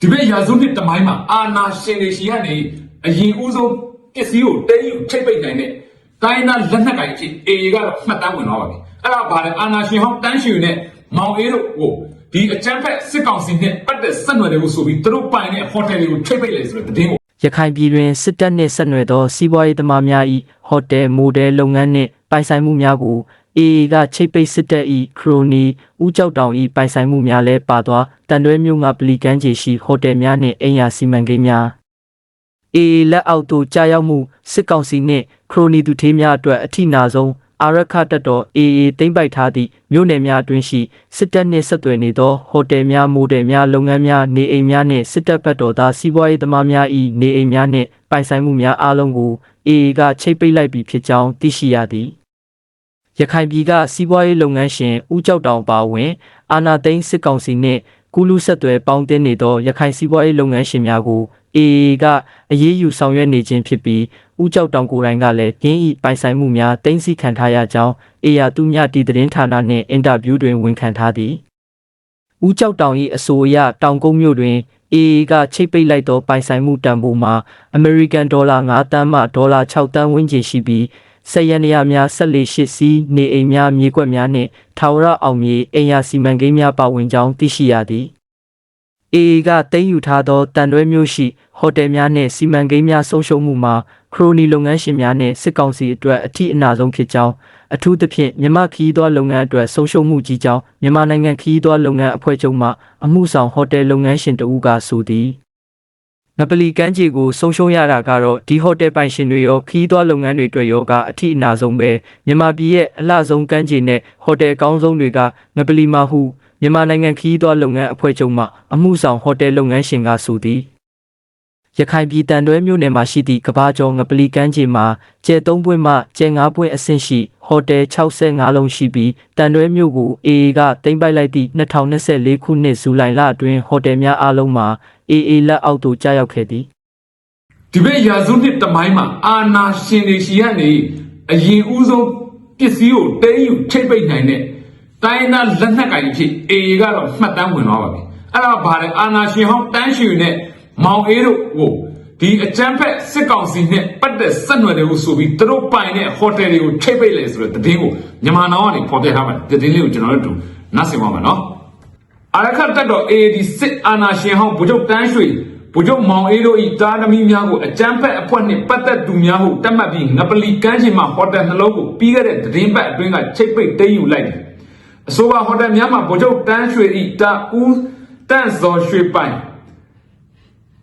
ဒီဘက်ရာစုနှစ်တမိုင်းမှာအာနာရှင်တွေရှိကနေအရင်ဦးဆုံးပစ္စည်းကိုတဲယူချိတ်ပိတ်နိုင်တဲ့တိုင်းနာလက်နက်ကိုင်အဖြစ်အေအေကတော့မှတ်တမ်းဝင်သွားပါပြီအဲ့ဒါဘာလဲအာနာရှင်ဟောင်းတန်းရှင်နဲ့မောင်အေးတို့ဟိုဒီအကြမ်းဖက်စစ်ကောင်စီနဲ့ပတ်သက်ဆက်နွယ်တယ်လို့ဆိုပြီးသူတို့ပိုင်တဲ့ဟိုတယ်တွေကိုချိတ်ပိတ်လေဆိုတဲ့သတင်းကိုရခိုင်ပြည်တွင်စစ်တပ်နှင့်ဆက်နွယ်သောစီးပွားရေးသမားများ၏ဟိုတယ်မိုတယ်လုပ်ငန်းနှင့်ပိုင်ဆိုင်မှုများကို AA ကချိတ်ပိတ်စစ်တပ်၏ခရိုနီဦးကျောက်တောင်၏ပိုင်ဆိုင်မှုများလည်းပါသွားတန်တွဲမြို့ကပလီကန်းခြေရှိဟိုတယ်များနှင့်အိမ်ယာစီမံကိန်းများ AA လက်အောက်သို့ကြာရောက်မှုစစ်ကောင်စီနှင့်ခရိုနီသူထေးများအတွက်အထိနာဆုံးအာရခတက်တော် AA သိမ့်ပိုက်ထားသည့်မြို့နယ်များအတွင်းရှိစစ်တပ်နှင့်ဆက်သွယ်နေသောဟိုတယ်များမိုတယ်များလုပ်ငန်းများနေအိမ်များနှင့်စစ်တပ်ဘက်တော်သားစီးပွားရေးသမားများ၏နေအိမ်များနှင့်ပိုင်ဆိုင်မှုများအားလုံးကို AA ကချိတ်ပိတ်လိုက်ပြီဖြစ်ကြောင်းသိရှိရသည် ရခိုင်ပြည်ကစီးပွားရေးလုပ်ငန်းရှင်ဦးကျောက်တောင်ပါဝင် အာနာသိန်းစစ်ကောင်စီနှင့်ကုလူဆက်သွယ်ပေါင်းတင်နေသောရခိုင်စီးပွားရေးလုပ်ငန်းရှင်များကို AA ကအရေးယူဆောင်ရွက်နေခြင်းဖြစ်ပြီးဦးကျောက်တောင်ကိုယ်တိုင်ကလည်းကင်းဤပိုင်ဆိုင်မှုများတင်စီခံထားရကြောင်းအေယာသူမြတီသတင်းဌာနနှင့်အင်တာဗျူးတွင်ဝန်ခံထားသည်ဦးကျောက်တောင်၏အဆိုအရတောင်ကုန်းမြို့တွင် AA ကချိတ်ပိတ်လိုက်သောပိုင်ဆိုင်မှုတန်ဖိုးမှာအမေရိကန်ဒေါ်လာ9တန်းမှဒေါ်လာ6တန်းဝန်းကျင်ရှိပြီး ဆက်ရနေရများဆက်လက်ရှိစီးနေအိမ်များမြေကွက်များနှင့်ထာဝရအောင်မြေအိမ်ယာစီမံကိန်းများပါဝင်ကြောင်းသိရှိရသည် AA ကတင်ယူထားသောတန်တွဲမျိုးရှိဟိုတယ်များနှင့်စီမံကိန်းများဆုံးရှုံးမှုမှာခရိုနီလုပ်ငန်းရှင်များနှင့်စစ်ကောင်စီအတွက်အထည်အနာဆုံးဖြစ်ကြောင်းအထူးသဖြင့်မြန်မာခီးသွွားလုပ်ငန်းအတွက်ဆုံးရှုံးမှုကြီးကြောင်းမြန်မာနိုင်ငံခီးသွွားလုပ်ငန်းအဖွဲ့ချုပ်မှအမှုဆောင်ဟိုတယ်လုပ်ငန်းရှင်တဦးကဆိုသည် ငပလီကမ်းခြေကိုဆုံးရှုံးရတာကတော့ဒီဟိုတယ်ပိုင်ရှင်တွေရောခီးသွွားလုပ်ငန်းတွေအတွက်ရောကအထည်အနာဆုံးပဲမြန်မာပြည်ရဲ့အလှဆုံးကမ်းခြေနဲ့ဟိုတယ်ကောင်းဆုံးတွေကငပလီမှာဟုမြန်မာနိုင်ငံခီးသွွားလုပ်ငန်းအဖွဲ့ချုပ်မှအမှုဆောင်ဟိုတယ်လုပ်ငန်းရှင်ကဆိုသည်ရခိုင်ပြည်တန်တွဲမြို့နယ်မှာရှိသည့်ကဘာကျော်ငပလီကမ်းခြေမှာကျဲ၃ပွင့်မှကျဲ၅ပွင့်အဆင့်ရှိဟိုတယ်65လုံးရှိပြီးတန်တွဲမြို့ကို AA ကတင်ပိုက်လိုက်သည့်2024ခုနှစ်ဇူလိုင်လအတွင်းဟိုတယ်များအားလုံးမှာ AA လက်အောက်သို့ကြာရောက်ခဲ့သည်ဒီဘက်ရာစုနှစ်တမိုင်းမှာအာနာရှင်တွေရှိကနေအရင်ဦးဆုံးပစ္စည်းကိုတဲယူချိတ်ပိတ်နိုင်တဲ့တိုင်းနာလက်နက်ကိုင်အဖြစ်အေအေကတော့မှတ်တမ်းဝင်သွားပါပြီအဲ့ဒါဘာလဲအာနာရှင်ဟောင်းတန်းရှင်နဲ့မောင်အေးတို့ဟိုဒီအကြမ်းဖက်စစ်ကောင်စီနဲ့ပတ်သက်ဆက်နွယ်တယ်လို့ဆိုပြီးသူတို့ပိုင်တဲ့ဟိုတယ်တွေကိုချိတ်ပိတ်လေဆိုတဲ့သတင်းကိုမြန်မာနောင်ကနေဖော်ပြထားပါတယ်သတင်းလေးကိုကျွန်တော်တို့နားဆင်ပါမယ်နော် အာရခတ်တက်တော် AAD စစ်အာဏာရှင်ဟောင်းဗိုလ်ချုပ်တန်းရွှေဗိုလ်ချုပ်မောင်အေးတို့၏တားသမီးများကိုအကြမ်းဖက်အဖွဲ့နှင့်ပတ်သက်သူများဟုတတ်မှတ်ပြီးငပလီကမ်းခြေမှဟိုတယ်နှလုံးကိုပြီးခဲ့တဲ့သတင်းပတ်အတွင်းကချိတ်ပိတ်သိမ်းယူလိုက်တယ်။အဆိုပါဟိုတယ်များမှာဗိုလ်ချုပ်တန်းရွှေ၏တာဦးတန့်စော်ရွှေပိုင်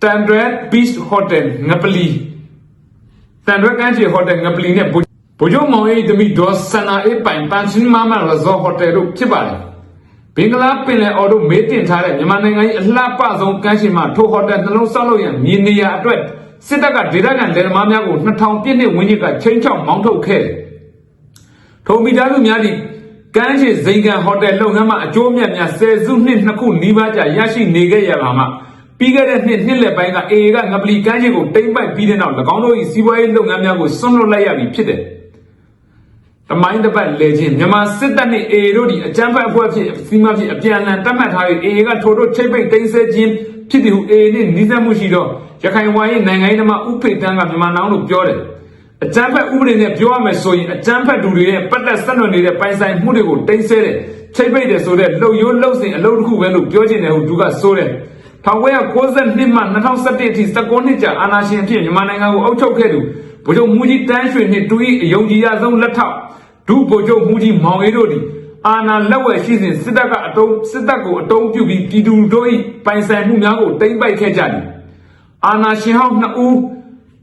တန်ဒရက်ဘစ်ဟိုတယ်ငပလီတန်ဒရက်ကမ်းခြေဟိုတယ်ငပလီနဲ့ဗိုလ်ဗိုလ်ချုပ်မောင်အေးသမီးဒေါ်ဆန္နာအေးပိုင်ပန်ရှင်မမရဇော်ဟိုတယ်တို့ဖြစ်ပါတယ်။ ဘင်္ဂလားပင်လယ်အော်တို့မေးတင်ထားတဲ့မြန်မာနိုင်ငံရဲ့အလှပဆုံးကမ်းခြေမှာထိုဟိုတယ်နှလုံးဆောက်လုပ်ရန်မြေနေရာအတွက်စစ်တပ်ကဒေသခံလယ်သမားများကို2000ပြည့်နှစ်ဝန်းကျင်ကချင်းချောက်မောင်းထုတ်ခဲ့တယ်။ထိုမိသားစုများသည့်ကမ်းခြေဇိမ်ခံဟိုတယ်လုပ်ငန်းမှာအကျိုးအမြတ်များဆယ်စုနှစ်နှစ်ခုနီးပါးကြာရရှိနေခဲ့ရပါမှပြီးခဲ့တဲ့နှစ်နှစ်လက်ပိုင်းကအေအေကငပလီကမ်းခြေကိုတိမ့်ပိုက်ပြီးတဲ့နောက်၎င်းတို့၏စီးပွားရေးလုပ်ငန်းများကိုဆွန့်လွတ်လိုက်ရပြီဖြစ်တယ်။ တမိုင်းတစ်ပတ်လဲချင်းမြန်မာစစ်တပ်နဲ့ AA တို့ဒီအကြမ်းဖက်အဖွဲ့ဖြစ်စီမံဖြစ်အပြန်အလှန်တတ်မှတ်ထားပြီး AA ကထိုတို့ချိတ်ပိတ်တင်းဆဲခြင်းဖြစ်တယ်ဟု AA နဲ့နှီးစပ်မှုရှိတော့ရခိုင်ဝါရေးနိုင်ငံရေးသမားဥဖေတန်းကမြန်မာနောင်လို့ပြောတယ်အကြမ်းဖက်ဥပဒေနဲ့ပြောရမယ်ဆိုရင်အကြမ်းဖက်သူတွေရဲ့ပတ်သက်ဆက်နွယ်နေတဲ့ပိုင်ဆိုင်မှုတွေကိုတင်းဆဲတယ်ချိတ်ပိတ်တယ်ဆိုတဲ့လှုပ်ရိုးလှုပ်စင်အလုပ်တစ်ခုပဲလို့ပြောချင်တယ်ဟုသူကဆိုတယ်1992မှ2011အထိ19နှစ်ကြာအာဏာရှင်အဖြစ်မြန်မာနိုင်ငံကိုအုပ်ချုပ်ခဲ့သူ ဗိုလ်ချုပ်မူကြီးတန်းရွှေနှင့်တူ၏အယုံကြည်ရဆုံးလက်ထောက်ဒုဗိုလ်ချုပ်မူကြီးမောင်အေးတို့သည်အာဏာလက်ဝယ်ရှိစဉ်စစ်တပ်ကအတုံးစစ်တပ်ကိုအတုံးပြုပြီးပြည်သူတို့၏ပိုင်ဆိုင်မှုများကိုတိမ့်ပိုက်ခဲ့ကြသည်အာဏာရှင်ဟောင်းနှစ်ဦး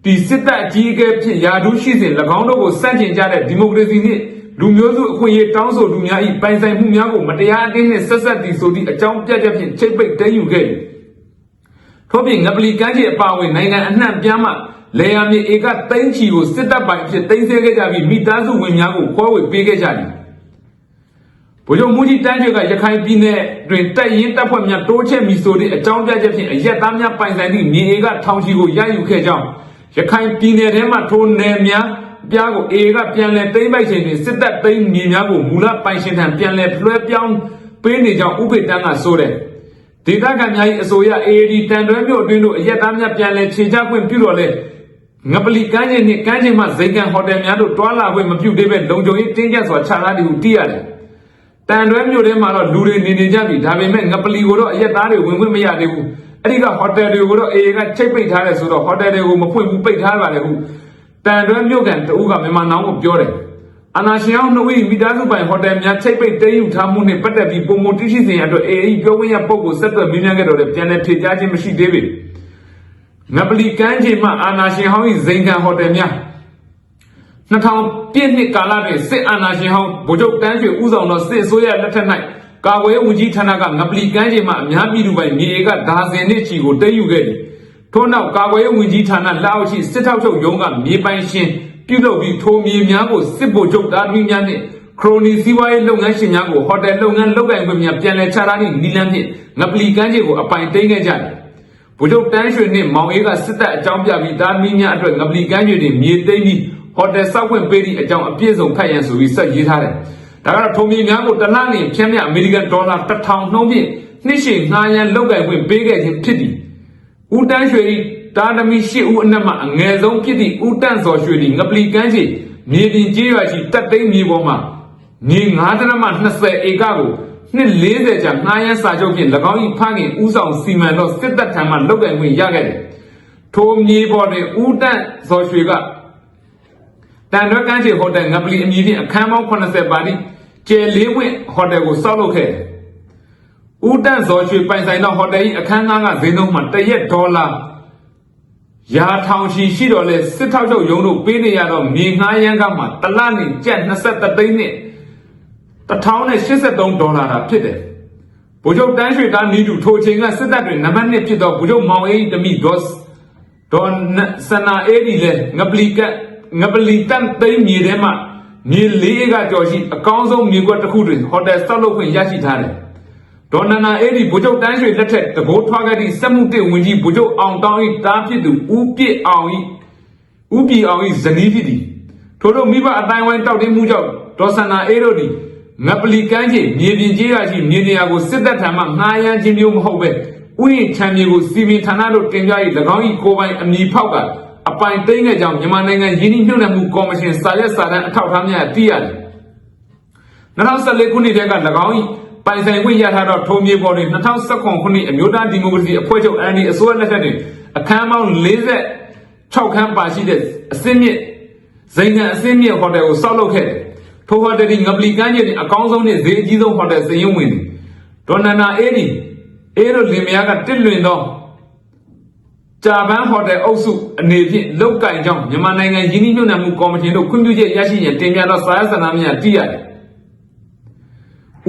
ဒီစစ်တပ်အကြီးအကဲဖြစ်ရာထူးရှိစဉ်၎င်းတို့ကိုစန့်ကျင်ကြတဲ့ဒီမိုကရေစီနှင့်လူမျိုးစုအခွင့်အရေးတောင်းဆိုသူများ၏ပိုင်ဆိုင်မှုများကိုမတရားအသင်းနှင့်ဆက်ဆက်သည်ဆိုသည့်အကြောင်းပြချက်ဖြင့်ချိတ်ပိတ်တဲယူခဲ့သည်ထို့ပြင်ငပလီကမ်းခြေအပါအဝင်နိုင်ငံအနှံ့ပြားမှ လေယာမြေဧကသိန်းချီကိုစစ်တပ်ပိုင်အဖြစ်သိမ်းဆည်းခဲ့ကြပြီးမိသားစုဝင်များကိုခွဲဝေပေးခဲ့ကြသည်ဗိုလ်ချုပ်မူကြီးတန်းကျွေကရခိုင်ပြည်နယ်တွင်တပ်ရင်းတပ်ဖွဲ့များတိုးချဲ့မိဆိုသည့်အကြောင်းပြချက်ဖြင့်အရက်သားများပိုင်ဆိုင်သည့်မြေဧကထောင်ချီကိုရယူခဲ့ကြောင်းရခိုင်ပြည်နယ်ထဲမှထိုနယ်များပြားကိုအေကပြန်လည်သိမ်းပိုက်ခြင်းတွင်စစ်တပ်သိမ်းမြေများကိုမူလပိုင်ရှင်ထံပြန်လည်လွှဲပြောင်းပေးနေကြောင်းဥပေတန်းကဆိုတယ်ဒေသခံများ၏အဆိုအရ AAD တန်တွဲမြို့အတွင်းတို့အရက်သားများပြန်လည်ခြေချခွင့်ပြုတော်လဲ ငပလီကမ်းခြေနှင့်ကမ်းခြေမှဇိမ်ကန်ဟိုတယ်များတို့တွာလာခွင့်မပြုသေးပဲလုံခြုံရေးတင်းကျပ်စွာခြာထားသည်ဟုသိရတယ်။တန်တွဲမြို့ထဲမှာတော့လူတွေနေနေကြပြီဒါပေမဲ့ငပလီကိုတော့အရက်သားတွေဝင်ခွင့်မရသေးဘူး။အဲ့ဒီကဟိုတယ်တွေကိုတော့ AA ကချိတ်ပိတ်ထားတယ်ဆိုတော့ဟိုတယ်တွေကိုမဖွင့်ဘူးပိတ်ထားပါတယ်ဟုတန်တွဲမြို့ကန်တအူးကမြန်မာနောင်ကိုပြောတယ်။အနာရှင်အောင်နှုတ်၏မိသားစုပိုင်ဟိုတယ်များချိတ်ပိတ်တဲယူထားမှုနှင့်ပတ်သက်ပြီးပုံမတိရှိစဉ်အတွက် AA ပြောခွင့်ရပုဂ္ဂိုလ်ဆက်သွယ်မြင်းမြန်းခဲ့တော့လည်းပြန်လည်ဖြေကြားခြင်းမရှိသေးပေ ငပလီကမ်းခြေမှအာနာရှင်ဟောင်း၏ဇိမ်ခံဟိုတယ်များ2000ပြည့်နှစ်ကာလတွင်စစ်အာဏာရှင်ဟောင်းဗိုလ်ချုပ်တန်းရွှေဦးဆောင်သောစစ်အစိုးရလက်ထက်၌ကာကွယ်ရေးဝန်ကြီးဌာနကငပလီကမ်းခြေမှအများပြည်သူပိုင်မြေဧကဒါဇင်နှင့်ချီကိုတည်ယူခဲ့သည်ထို့နောက်ကာကွယ်ရေးဝန်ကြီးဌာနလက်အောက်ရှိစစ်ထောက်ချုပ်ရုံးကမြေပိုင်ရှင်ပြုလုပ်ပြီးထိုမြေများကိုစစ်ဗိုလ်ချုပ်သားသမီးများနှင့်ခရိုနီစီးပွားရေးလုပ်ငန်းရှင်များကိုဟိုတယ်လုပ်ငန်းလုပ်ကိုင်ခွင့်များပြန်လည်ချထားသည့်နီလန်းဖြင့်ငပလီကမ်းခြေကိုအပိုင်သိမ်းခဲ့ကြသည် ဗိုလ်ချုပ်တန်းရွှေနှင့်မောင်အေးကစစ်တပ်အကြောင်းပြပြီးသားမီးများအတွက်ငပလီကမ်းခြေတွင်မြေသိမ်းပြီးဟိုတယ်ဆောက်ခွင့်ပေးသည့်အကြောင်းအပြည့်စုံဖတ်ရန်ဆိုပြီးဆက်ရေးထားတယ်။ဒါကတော့ထုံမြေများကိုတလလျင်ဖြန့်မြအမေရိကန်ဒေါ်လာ1000နှုန်းဖြင့်နှစ်ရှည်ငှားရန်လုပ်ကိုင်ခွင့်ပေးခဲ့ခြင်းဖြစ်သည်။ဦးတန်းရွှေ၏တာသမီ၈ဦးအနက်မှအငယ်ဆုံးဖြစ်သည့်ဦးတန်းစော်ရွှေသည်ငပလီကမ်းခြေမြေပြင်ကျေးရွာရှိတပ်သိမ်းမြေပေါ်မှာမြေ9တနမှ20ဧကကို နှစ်40ကြာငှားရမ်းစာချုပ်ဖြင့်၎င်း၏ဖခင်ဦးဆောင်စီမံသောစစ်တပ်ထံမှလုပ်ကိုင်ခွင့်ရခဲ့တယ်။ထိုမြေပေါ်တွင်ဦးတန်းစော်ရွှေကတန်ရွက်ကမ်းခြေဟိုတယ်ငပလီအမည်ဖြင့်အခန်းပေါင်း80ပါသည့်ကျယ်လေးဝင့်ဟိုတယ်ကိုဆောက်လုပ်ခဲ့တယ်။ဦးတန်းစော်ရွှေပိုင်ဆိုင်သောဟိုတယ်၏အခန်းငှားကဈေးနှုန်းမှာတစ်ရက်ဒေါ်လာရာထောင်ရှိရှိတော်လဲစစ်ထောက်ချုပ်ရုံးတို့ပေးနေရတော့မြေငှားရမ်းကမှတလနဲ့ကျပ်23သိန်းနဲ့ 1083ဒေါ်လာတာဖြစ်တယ်။ဗိုလ်ချုပ်တန်းရွှေသားနီးတူထိုချိန်ကစစ်တပ်တွင်နံပါတ်1ဖြစ်သောဗိုလ်ချုပ်မောင်အေးတမိဒေါစ်ဒေါ်စနာအေဒီလေငပလီကငပလီတန်သိမ်းမြေထဲမှာမြေလေးကကြော်ရှိအကောင်းဆုံးမြေကွက်တစ်ခုတွင်ဟိုတယ်ဆောက်လုပ်ခွင့်ရရှိထားတယ်။ဒေါ်နနာအေဒီဗိုလ်ချုပ်တန်းရွှေလက်ထက်တကိုးထွားခဲ့သည့်စက်မှုတစ်ဝင်ကြီးဗိုလ်ချုပ်အောင်တောင်း၏တားဖြစ်သူဦးပြစ်အောင်၏ဥပြည်အောင်၏ဇနီးဖြစ်သည်ထို့သောမိဘအတိုင်းဝိုင်းတောက်တင်းမှုကြောင့်ဒေါ်စန္နာအေးတို့သည် ငပလီကမ်းခြေမြေပြင်ကျေးရွာရှိမြေနေရာကိုစစ်တပ်ထံမှငှားရမ်းခြင်းမျိုးမဟုတ်ပဲဥယျာဉ်ချမ်းမြေကိုစီမင်ဌာနတို့တင်ပြ၍၎င်း၏ကိုယ်ပိုင်အမည်ဖောက်ကအပိုင်သိမ်းခဲ့ကြောင်းမြန်မာနိုင်ငံရင်းနှီးမြှုပ်နှံမှုကော်မရှင်စာရွက်စာတမ်းအထောက်အထားများသိရတယ်2014ခုနှစ်တည်းက၎င်း၏ပိုင်ဆိုင်ခွင့်ရထားသောထိုမြေပေါ်တွင်2019ခုနှစ်အမျိုးသားဒီမိုကရေစီအဖွဲ့ချုပ် NLD အစိုးရလက်ထက်တွင်အခန်းပေါင်း46ခန်းပါရှိတဲ့အစင်းမြင့်ဇိမ်ငံအစင်းမြင့်ဟိုတယ်ကိုဆောက်လုပ်ခဲ့တယ်။ ထိုဟိုတယ်ဒီငပလီကမ်းခြေတွင်အကောင်းဆုံးနှင့်ဈေးအကြီးဆုံးဟိုတယ်စည်ရင်ဝင်သည်။ဒေါ်နန္နာအေးဒီအေးတို့လင်မယားကတစ်လွင်သောဂျာပန်ဟိုတယ်အုပ်စုအနေဖြင့်လုတ်ကင်ကြောင်းမြန်မာနိုင်ငံရင်းနှီးမြှုပ်နှံမှုကော်မရှင်တို့ခွင့်ပြုချက်ရရှိရန်တင်ပြသောစာရွက်စာတမ်းများသိရတယ်။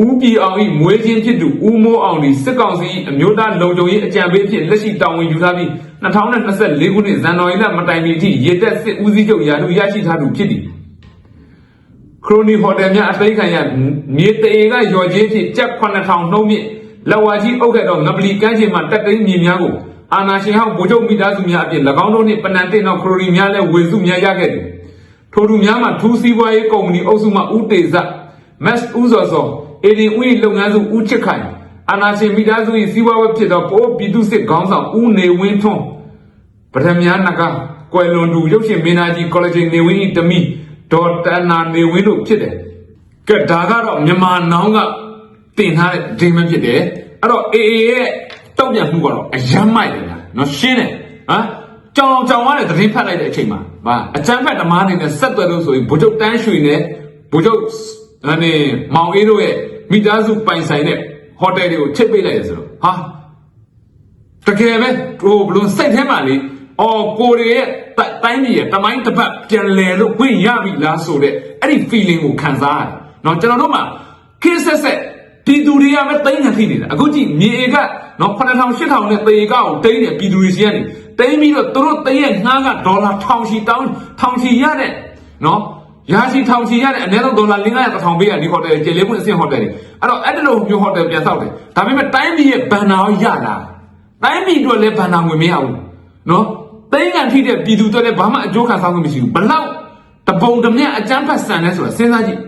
ဦးပြည်အောင်၏မွေးချင်းဖြစ်သူဦးမိုးအောင်သည်စစ်ကောင်စီ၏အမျိုးသားလုံခြုံရေးအကြံပေးဖြစ်လက်ရှိတာဝန်ယူထားပြီး2024ခုနှစ်ဇန်နဝါရီလမတိုင်မီအထိရေတပ်စစ်ဦးစီးချုပ်ရာထူးရရှိထားသူဖြစ်သည် ခရိုနီဟိုတယ်များအသိခံရမြေတအေကရော်ကြီးဖြစ်ကျပ်9000နှုံးမြင့်လက်ဝါကြီးအုပ်ခဲ့သောငပလီကမ်းခြေမှတက်သိမ်းမြေများကိုအာနာရှင်ဟောင်းဗိုလ်ချုပ်မိသားစုများအပြင်၎င်းတို့နှင့်ပနန်တင်သောခရိုနီများလည်းဝေစုများရခဲ့သည်ထိုသူများမှထူးစီးပွားရေးကုမ္ပဏီအုပ်စုမှဦးတေဇမက်ဦးစောစောအေဒီဦး၏လုပ်ငန်းစုဦးချစ်ခိုင်အာနာရှင်မိသားစု၏စီးပွားဝက်ဖြစ်သောပိုးပြည်သူစစ်ခေါင်းဆောင်ဦးနေဝင်းထွန်းပထမညာနကကွယ်လွန်သူရုပ်ရှင်မင်းသားကြီးကော်လဂျင်နေဝင်းဤတမီ ဒေါ်တနာနေဝင်းတို့ဖြစ်တယ်။ကဲဒါကတော့မြန်မာနောင်ကတင်ထားတဲ့ဒိမဖြစ်တယ်။အဲ့တော့ AA ရဲ့တောက်ပြန်မှုကတော့အယမ်းမိုက်တယ်လား။နော်ရှင်းတယ်။ဟမ်ကြောင်ကြောင်ရတဲ့သတင်းဖတ်လိုက်တဲ့အချိန်မှာဗာအချမ်းဖက်သမားတွေနဲ့ဆက်သွယ်လို့ဆိုရင်ဗိုလ်ချုပ်တန်းရွှေနဲ့ဗိုလ်ချုပ်အနေမောင်အေးတို့ရဲ့မိသားစုပိုင်ဆိုင်တဲ့ဟိုတယ်တွေကိုချိတ်ပိတ်လိုက်ရဆိုတော့ဟာတကယ်ပဲဟိုဘလို့စိတ်ထဲမှာလေအော်ကိုရီရဲ့ တိုင်းပြည်ရဲ့တမိုင်းတစ်ပတ်ပြန်လဲလို့ဝင်ရပြီလားဆိုတဲ့အဲ့ဒီ feeling ကိုခံစားရတယ်။နော်ကျွန်တော်တို့မှာခင်းဆက်ဆက်ပြည်သူတွေကပဲတိမ့်နေဖြစ်နေတာအခုကြည့်မြေဧကနော်9000 8000နဲ့တေကောက်တိမ့်နေပြည်သူတွေစီကနေတိမ့်ပြီးတော့သူတို့တရက်ငှားကဒေါ်လာ1000ချီတောင်း1000ချီရတဲ့နော်ရာချီ1000ချီရတဲ့အနည်းဆုံးဒေါ်လာ500 1000ပေးရဒီဟိုတယ်ကျေလေးပွင့်အဆင့်ဟိုတယ်တွေအဲ့တော့အဲ့ဒီလိုမျိုးဟိုတယ်ပြန်ဆောက်တယ်ဒါပေမဲ့တိုင်းပြည်ရဲ့ဘန်နာရောရလာတိုင်းပြည်အတွက်လည်းဗန္နာငွေမရဘူးနော် သိန်းကန်ထိတဲ့ပြည်သူတွေလည်းဘာမှအကျိုးခံစားမှုမရှိဘူးဘလောက်တပုံတမျက်အကျန်းဖတ်ဆန်လဲဆိုတာစဉ်းစားကြည့်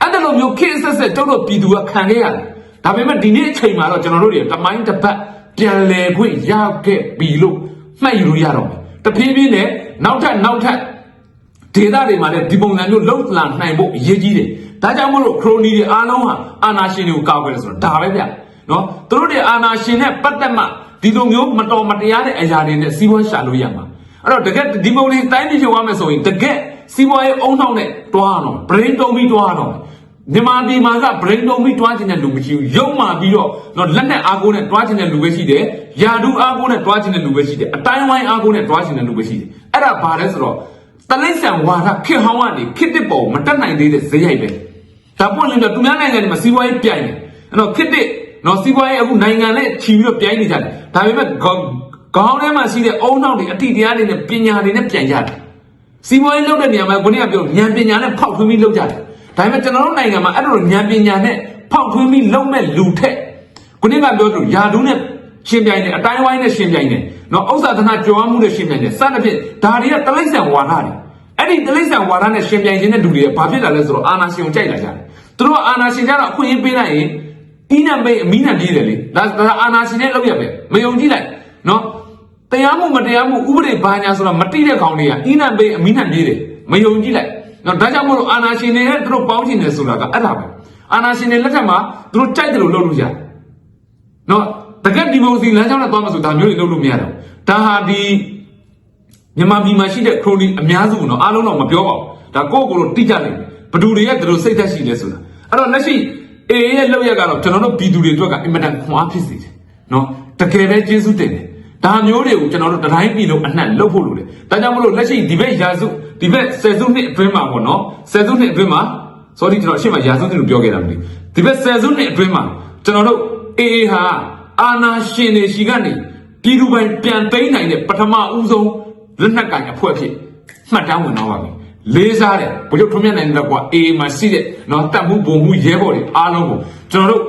အဲ့ဒါလိုမျိုးခေတ်ဆက်ဆက်တုတ်တော့ပြည်သူကခံခဲ့ရတယ်ဒါပေမဲ့ဒီနေ့အချိန်မှာတော့ကျွန်တော်တို့တွေတမိုင်းတစ်ပတ်ပြန်လည်ခွင့်ရခဲ့ပြီလို့မှတ်ယူလို့ရတော့မယ်တဖြည်းဖြည်းနဲ့နောက်ထပ်နောက်ထပ်ဒေသတွေမှာလည်းဒီပုံစံမျိုးလှုပ်လာနိုင်ဖို့အရေးကြီးတယ်ဒါကြောင့်မို့လို့ခရိုနီတွေအားလုံးဟာအာနာရှင်တွေကိုကောက်ခဲ့တယ်ဆိုတော့ဒါပဲဗျနော်သူတို့တွေအာနာရှင်နဲ့ပတ်သက်မှဒီလိုမျိုးမတော်မတရားတဲ့အရာတွေနဲ့စီးပွားရှာလို့ရမှာ အဲ့တော့တကယ်ဒီမိုကရေစီတိုင်းပြည်ဖြစ်သွားမယ်ဆိုရင်တကယ်စီးပွားရေးအုံနောက်နဲ့တွားအောင် brain တုံးပြီးတွားအောင်မြန်မာပြည်မှာက brain တုံးပြီးတွားခြင်းတဲ့လူမရှိဘူးရုံမာပြီးတော့တော့လက်နဲ့အားကိုးနဲ့တွားခြင်းတဲ့လူပဲရှိတယ်ယာဒူအားကိုးနဲ့တွားခြင်းတဲ့လူပဲရှိတယ်အတိုင်းဝိုင်းအားကိုးနဲ့တွားခြင်းတဲ့လူပဲရှိတယ်အဲ့ဒါဘာလဲဆိုတော့တလိမ့်ဆန်ဝါဒခေဟောင်းကနေခေတစ်ပေါ်မတက်နိုင်သေးတဲ့ဇေယျိုက်ပဲဒါပွင့်လင်းတော့သူများနိုင်ငံတွေမှာစီးပွားရေးပြိုင်တယ်အဲ့တော့ခေတစ်နော်စီးပွားရေးအခုနိုင်ငံနဲ့ချီပြီးတော့ပြိုင်နေကြတယ်ဒါပေမဲ့ ခေါင်းထဲမှာရှိတဲ့အုံနောက်တွေအတိတရားတွေနဲ့ပညာတွေနဲ့ပြိုင်ကြတယ်စီးပွားရေးလုပ်တဲ့နေရာမှာကိုနေ့ကပြောဉာဏ်ပညာနဲ့ဖောက်ထွင်းပြီးလုပ်ကြတယ်။ဒါပေမဲ့ကျွန်တော်တို့နိုင်ငံမှာအဲ့လိုဉာဏ်ပညာနဲ့ဖောက်ထွင်းပြီးလုပ်မဲ့လူထက်ကိုနေ့ကပြောသူယာဒူးနဲ့ရှင်ပြိုင်တယ်အတိုင်းဝိုင်းနဲ့ရှင်ပြိုင်တယ်နော်ဥစ္စာသနာကြော်မှုနဲ့ရှင်ပြိုင်တယ်စသဖြင့်ဒါတွေကတလိမ့်ဆန်ဝါဒတွေအဲ့ဒီတလိမ့်ဆန်ဝါဒနဲ့ရှင်ပြိုင်ခြင်းတဲ့လူတွေကဘာဖြစ်လာလဲဆိုတော့အာနာရှင်ကိုကြိုက်လာကြတယ်။သူတို့ကအာနာရှင်ကြတော့အခွင့်အရေးပေးလိုက်ရင်အင်းနဲ့မေးအမီးနဲ့ပြေးတယ်လေဒါဒါအာနာရှင်နဲ့လုပ်ရပဲမယုံကြည်လိုက်နော် တရားမှုမတရားမှုဥပဒေဘာညာဆိုတာမတိတဲ့ကောင်တွေကအင်းနံပေးအမီးနံပြေးတယ်မယုံကြည်လိုက်နော်ဒါကြောင့်မို့လို့အာနာရှင်တွေနဲ့သူတို့ပေါင်းချင်တယ်ဆိုတာကအဲ့ဒါပဲအာနာရှင်တွေလက်ထက်မှာသူတို့ကြိုက်တယ်လို့လုပ်လို့ရတယ်နော်တကက်ဒီမိုကရေစီလမ်းကြောင်းနဲ့သွားမှဆိုဒါမျိုးတွေလုပ်လို့မရတော့ဘူးဒါဟာဒီမြန်မာပြည်မှာရှိတဲ့ခရိုနီအများစုကနော်အားလုံးတော့မပြောပါဘူးဒါကိုယ့်ကိုယ်လိုတိကျနေတယ်ဘသူတွေကသူတို့စိတ်သက်ရှိလဲဆိုတာအဲ့တော့လက်ရှိအေးရဲ့လောက်ရက်ကတော့ကျွန်တော်တို့ပြည်သူတွေအတွက်ကအင်မတန်ခွန်အားဖြစ်စေတယ်နော်တကယ်ပဲကျေးဇူးတင်တယ် ဒါမျိုးတွေကိုကျွန်တော်တို့တိုင်းပြည်လုံးအနှံ့လှုပ်ဖို့လိုတယ်။ဒါကြောင့်မလို့လက်ရှိဒီဘက်ရာစုဒီဘက်ဆယ်စုနှစ်အတွင်းမှာပေါ့နော်ဆယ်စုနှစ်အတွင်းမှာ sorry ကျွန်တော်အရှင်းမရာစုနှစ်လို့ပြောခဲ့တာမသိဘူး။ဒီဘက်ဆယ်စုနှစ်အတွင်းမှာကျွန်တော်တို့အေအေဟာအာနာရှင်တွေရှိကနေပြည်သူပိုင်ပြန်သိမ်းနိုင်တဲ့ပထမဦးဆုံးလက်နက်ကင်အဖွဲ့ဖြစ်မှတ်တမ်းဝင်တော့ပါပြီ။လေးစားတယ်ဘုရုပ်ထွန်းမြတ်နိုင်တဲ့ကွာအေအေမှာရှိတဲ့နော်တပ်မှုပုံမှုရဲဘော်တွေအားလုံးကိုကျွန်တော်တို့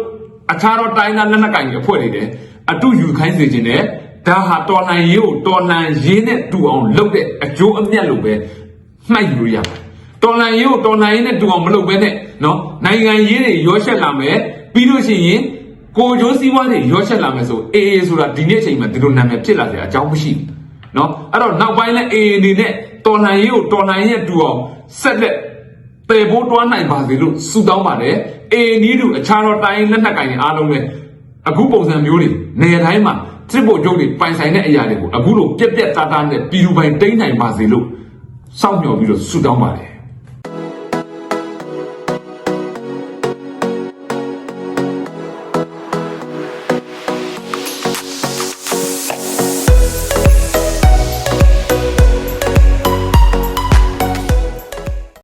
အခြားသောတိုင်းသားလက်နက်ကင်တွေအဖွဲ့တွေလည်းအတူယူခိုင်းစေခြင်းနဲ့ ဒါဟာတော်လှန်ရေးကိုတော်လှန်ရေးနဲ့တူအောင်လုပ်တဲ့အကျိုးအမြတ်လို့ပဲမှတ်ယူလို့ရပါတယ်။တော်လှန်ရေးကိုတော်လှန်ရေးနဲ့တူအောင်မလုပ်ဘဲနဲ့နော်နိုင်ငံရေးတွေရောရှက်လာမယ်ပြီးလို့ရှိရင်ကိုကျိုးစည်းဝါးတွေရောရှက်လာမယ်ဆိုအေးအေးဆိုတာဒီနေ့အချိန်မှာဒီလိုနာမည်ဖြစ်လာတဲ့အကြောင်းမရှိဘူး။နော်အဲ့တော့နောက်ပိုင်းလဲအေးအေးအနေနဲ့တော်လှန်ရေးကိုတော်လှန်ရေးနဲ့တူအောင်ဆက်လက်ပယ်ဖို့တွားနိုင်ပါစေလို့ဆုတောင်းပါတယ်။အေနီးတူအခြားသောတိုင်းလက်နက်ကင်တွေအားလုံးပဲအခုပုံစံမျိုးတွေနေရာတိုင်းမှာ စစ်ဖို့ကျုပ်တွေပိုင်ဆိုင်တဲ့အရာတွေကိုအခုလိုပြက်ပြက်သားသားနဲ့ပြည်သူပိုင်တိမ့်နိုင်ပါစေလို့စောင့်မျှော်ပြီးတော့ဆုတောင်းပါတယ်